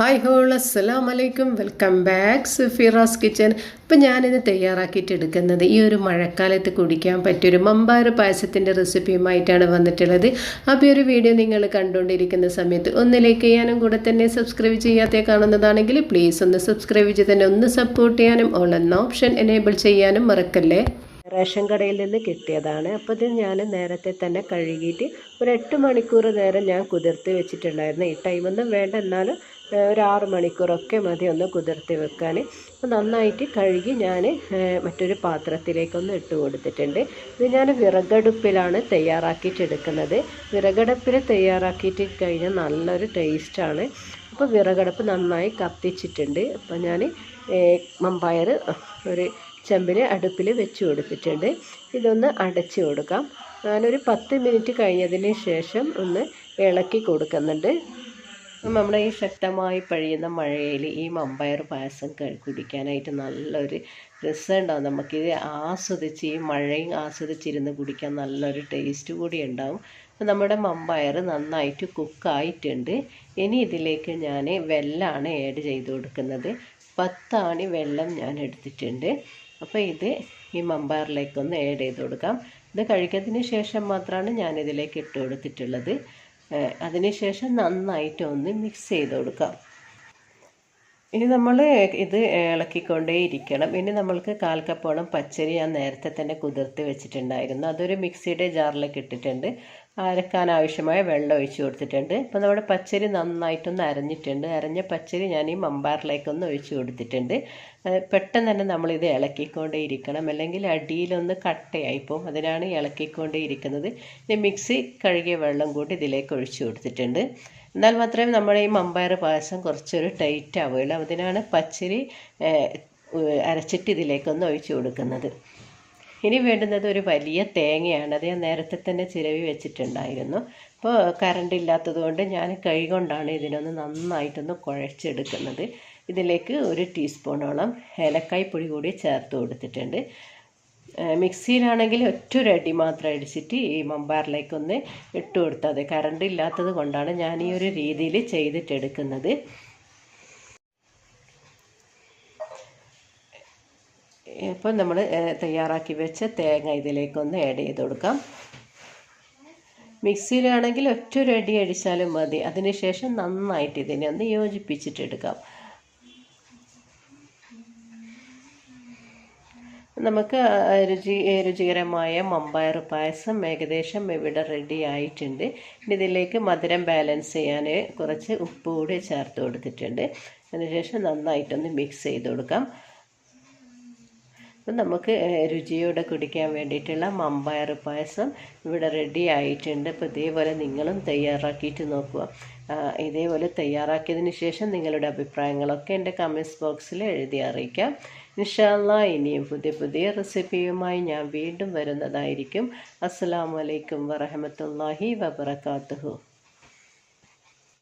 Hi whole അസ്സലാം വലൈക്കും welcome back സുഫിറാസ് kitchen ഇപ്പം ഞാനിന്ന് തയ്യാറാക്കിയിട്ട് എടുക്കുന്നത് ഈ ഒരു മഴക്കാലത്ത് കുടിക്കാൻ പറ്റിയൊരു മമ്പാർ പായസത്തിന്റെ റെസിപ്പിയുമായിട്ടാണ് വന്നിട്ടുള്ളത്. അപ്പോൾ ഈ ഒരു വീഡിയോ നിങ്ങൾ കണ്ടുകൊണ്ടിരിക്കുന്ന സമയത്ത് ഒന്ന് ലൈക്ക് ചെയ്യാനും കൂടെ തന്നെ സബ്സ്ക്രൈബ് ചെയ്യാത്ത കാണുന്നതാണെങ്കിൽ പ്ലീസ് ഒന്ന് സബ്സ്ക്രൈബ് ചെയ്ത് തന്നെ ഒന്ന് സപ്പോർട്ട് ചെയ്യാനും ഓൾ എന്ന ഓപ്ഷൻ എനേബിൾ ചെയ്യാനും മറക്കല്ലേ? റേഷൻ കടയിൽ നിന്ന് കിട്ടിയതാണ്. അപ്പോൾ ഇത് ഞാൻ നേരത്തെ തന്നെ കഴുകിയിട്ട് ഒരു എട്ട് മണിക്കൂർ നേരം ഞാൻ കുതിർത്തി വെച്ചിട്ടുണ്ടായിരുന്നു. ഈ ടൈമൊന്നും വേണ്ട. എന്നാലും ഒരു ആറ് മണിക്കൂറൊക്കെ മതി ഒന്ന് കുതിർത്തി വെക്കാൻ. അപ്പോൾ നന്നായിട്ട് കഴുകി ഞാൻ മറ്റൊരു പാത്രത്തിലേക്കൊന്ന് ഇട്ട് കൊടുത്തിട്ടുണ്ട്. ഇത് ഞാൻ വിറകടുപ്പിലാണ് തയ്യാറാക്കിയിട്ടെടുക്കുന്നത്. വിറകടുപ്പിൽ തയ്യാറാക്കിയിട്ട് കഴിഞ്ഞാൽ നല്ലൊരു ടേസ്റ്റാണ് അപ്പോൾ വിറകടുപ്പ് നന്നായി കത്തിച്ചിട്ടുണ്ട്. അപ്പോൾ ഞാൻ മമ്പയർ ഒരു ചെമ്പിൽ അടുപ്പിൽ വെച്ച് കൊടുത്തിട്ടുണ്ട് ഇതൊന്ന് അടച്ച് കൊടുക്കാം. ഞാനൊരു പത്ത് മിനിറ്റ് കഴിഞ്ഞതിന് ശേഷം ഒന്ന് ഇളക്കി കൊടുക്കുന്നുണ്ട്. നമ്മുടെ ഈ ശക്തമായി പഴിയുന്ന മഴയിൽ ഈ മമ്പയർ പായസം കുടിക്കാനായിട്ട് നല്ലൊരു രസമുണ്ടാവും. നമുക്കിത് ആസ്വദിച്ച് ഈ മഴയും ആസ്വദിച്ചിരുന്ന് കുടിക്കാൻ നല്ലൊരു ടേസ്റ്റ് കൂടി ഉണ്ടാവും. നമ്മുടെ മമ്പയർ നന്നായിട്ട് കുക്കായിട്ടുണ്ട് ഇനി ഇതിലേക്ക് ഞാൻ വെല്ലമാണ് ആഡ് ചെയ്ത് കൊടുക്കുന്നത്. പത്താണി വെള്ളം ഞാൻ എടുത്തിട്ടുണ്ട്. അപ്പോൾ ഇത് ഈ മമ്പാറിലേക്കൊന്ന് ആഡ് ചെയ്ത് കൊടുക്കാം. ഇത് കഴിക്കത്തിന് ശേഷം മാത്രമാണ് ഞാനിതിലേക്ക് ഇട്ട് കൊടുത്തിട്ടുള്ളത്. അതിനുശേഷം നന്നായിട്ട് ഒന്ന് മിക്സ് ചെയ്ത് കൊടുക്കാം. ഇനി നമ്മൾ ഇത് ഇളക്കിക്കൊണ്ടേ ഇരിക്കണം. ഇനി നമ്മൾക്ക് കാൽ കപ്പോളം പച്ചരി ഞാൻ നേരത്തെ തന്നെ കുതിർത്ത് വെച്ചിട്ടുണ്ടായിരുന്നു. അതൊരു മിക്സിയുടെ ജാറിലേക്ക് ഇട്ടിട്ടുണ്ട്. അരക്കാൻ ആവശ്യമായ വെള്ളം ഒഴിച്ച് കൊടുത്തിട്ടുണ്ട്. ഇപ്പോൾ നമ്മുടെ പച്ചരി നന്നായിട്ടൊന്ന് അരഞ്ഞിട്ടുണ്ട്. അരഞ്ഞ പച്ചരി ഞാൻ ഈ മമ്പാറിലേക്കൊന്ന് ഒഴിച്ച് കൊടുത്തിട്ടുണ്ട്. പെട്ടെന്ന് തന്നെ നമ്മളിത് ഇളക്കിക്കൊണ്ടേ ഇരിക്കണം. അല്ലെങ്കിൽ അടിയിലൊന്ന് കട്ടയായിപ്പോൾ അതിനാണ് ഇളക്കിക്കൊണ്ടേ ഇരിക്കുന്നത്. മിക്സി കഴുകിയ വെള്ളം കൂടി ഇതിലേക്ക് ഒഴിച്ച് കൊടുത്തിട്ടുണ്ട്. എന്നാൽ മാത്രമേ നമ്മുടെ ഈ മമ്പയർ പായസം കുറച്ചൊരു ടൈറ്റ് ആവുകയുള്ളൂ. അതിനാണ് പച്ചരി അരച്ചിട്ട് ഇതിലേക്കൊന്ന് ഒഴിച്ച് കൊടുക്കുന്നത്. ഇനി വേണ്ടുന്നത് ഒരു വലിയ തേങ്ങയാണ്. അത് ഞാൻ നേരത്തെ തന്നെ ചിരവി വെച്ചിട്ടുണ്ടായിരുന്നു. അപ്പോൾ കറണ്ട് ഇല്ലാത്തതുകൊണ്ട് ഞാൻ കൈ കൊണ്ടാണ് ഇതിനൊന്ന് നന്നായിട്ടൊന്ന് കുഴച്ചെടുക്കുന്നത്. ഇതിലേക്ക് ഒരു ടീസ്പൂണോളം ഏലക്കായ് പൊടി കൂടി ചേർത്ത് കൊടുത്തിട്ടുണ്ട്. മിക്സിയിലാണെങ്കിൽ ഒറ്റൊരടി മാത്രം അടിച്ചിട്ട് ഈ മമ്പാറിലേക്കൊന്ന് ഇട്ട് കൊടുത്താൽ മതി. കറണ്ട് ഇല്ലാത്തത് കൊണ്ടാണ് ഞാൻ ഈ ഒരു രീതിയിൽ ചെയ്തിട്ടെടുക്കുന്നത്. ഇപ്പം നമ്മൾ തയ്യാറാക്കി വെച്ച തേങ്ങ ഇതിലേക്കൊന്ന് ആഡ് ചെയ്ത് കൊടുക്കാം. മിക്സിയിലാണെങ്കിൽ ഒറ്റ ഒരു അടി അടിച്ചാലും മതി. അതിനുശേഷം നന്നായിട്ട് ഇതിനെ ഒന്ന് യോജിപ്പിച്ചിട്ടെടുക്കാം നമുക്ക് രുചി രുചികരമായ മമ്പയർ പായസം ഏകദേശം ഇവിടെ റെഡി ആയിട്ടുണ്ട്. ഇതിലേക്ക് മധുരം ബാലൻസ് ചെയ്യാൻ കുറച്ച് ഉപ്പ് കൂടി ചേർത്ത് കൊടുത്തിട്ടുണ്ട്. അതിനുശേഷം നന്നായിട്ടൊന്ന് മിക്സ് ചെയ്ത് കൊടുക്കാം. അപ്പം നമുക്ക് രുചിയോടെ കുടിക്കാൻ വേണ്ടിയിട്ടുള്ള മമ്പയർ പായസം ഇവിടെ റെഡി ആയിട്ടുണ്ട്. അപ്പോൾ ഇതേപോലെ നിങ്ങളും തയ്യാറാക്കിയിട്ട് നോക്കുക. ഇതേപോലെ തയ്യാറാക്കിയതിന് ശേഷം നിങ്ങളുടെ അഭിപ്രായങ്ങളൊക്കെ എന്റെ കമൻസ് ബോക്സിൽ എഴുതി അറിയിക്കാം. ഇൻഷാല്ല ഇനിയും പുതിയ പുതിയ റെസിപ്പിയുമായി ഞാൻ വീണ്ടും വരുന്നതായിരിക്കും. അസ്സാം വലൈക്കും വറഹമത്തല്ലാഹി വബർക്കാത്തുഹു